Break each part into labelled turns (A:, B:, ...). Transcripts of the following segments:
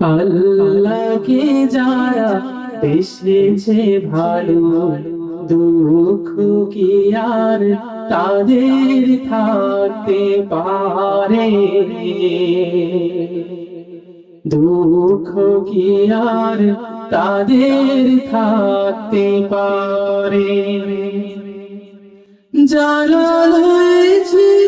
A: আল্লাহকে যারা বেসেছে ভালো, দুঃখ কি আর তাদের থাকতে পারে? দুঃখ কি আর তাদের থাকতে পারে? যারা রয়েছে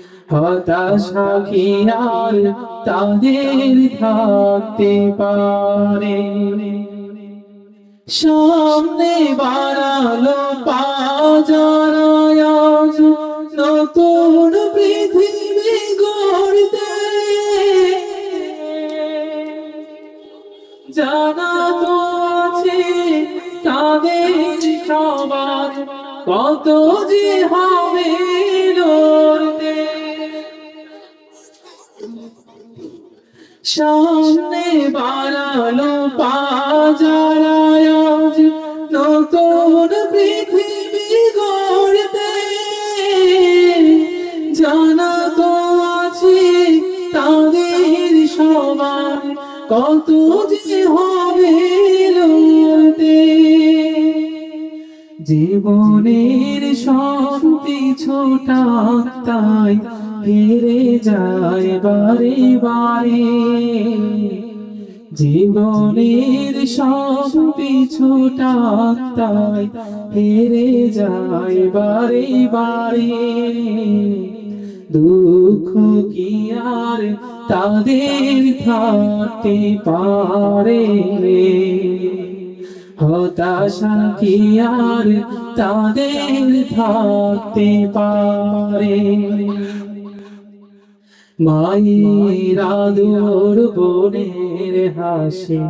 A: হতাশা কি তাদের থাকতে পারে। সামনে বাড়ালো পাজারায় নতুন পৃথিবী গড়তে। জানা তো আছে তাদের সবার কত যে হবে লড়তে সামনে বাড়ালো পাজারায় নতুন পৃথিবী গড়তে জানা তো আছে তাদের সবার কত যে হবে জীবনের সব পিছোটা তাই হেরে যায় বারে বারে জীবনের সব পিছোটা তাই হেরে যায় বারে বারে দুঃখ কি আর তাদের থাকতে পারে হতাশা কি আর তাদের থাকতে পারে মায়ের আদর বোনের হাসি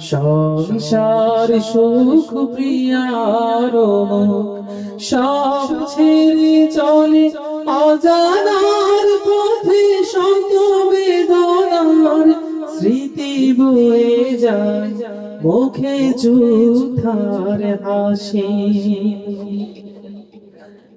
A: সংসার সুখ প্রিয়ার সব ছেড়ে চলে অজানার পথে শত বেদনার স্মৃতি বয়ে যায় মুখে চুথার হাসি।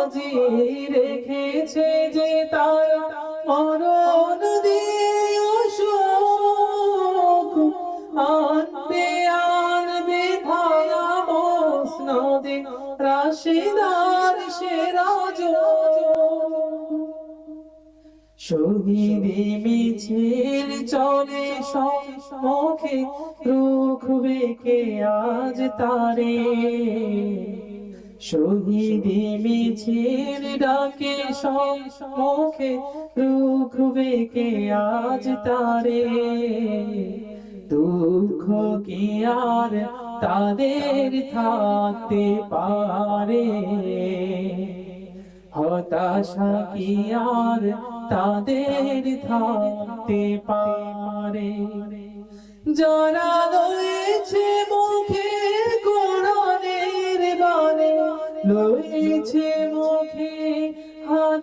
A: বাজি রেখেছে যে তারা মরণ দিয়ে অসুখ আনবে আনবে ভাঙা মসনদে রাশিদার সেরা শহীদি মিছিল চলে সম্মুখে, রুখ বেঁকে আজ তারে। শহীদি মিছিল ডাকে সম্মুখে রুখ বেঁকে আজ তারে। দুঃখ কি আর তাদের থাকতে পারে? হতাশা কি আর তাদের থাকতে পারে? যারা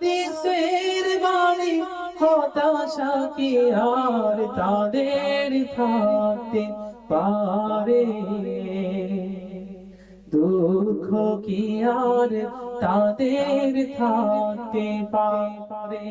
A: হাদিসের বাড়ি হতাশা কি আর তাদের থাকতে পারে। দুঃখ কি আর তাদের থাকতে পারে?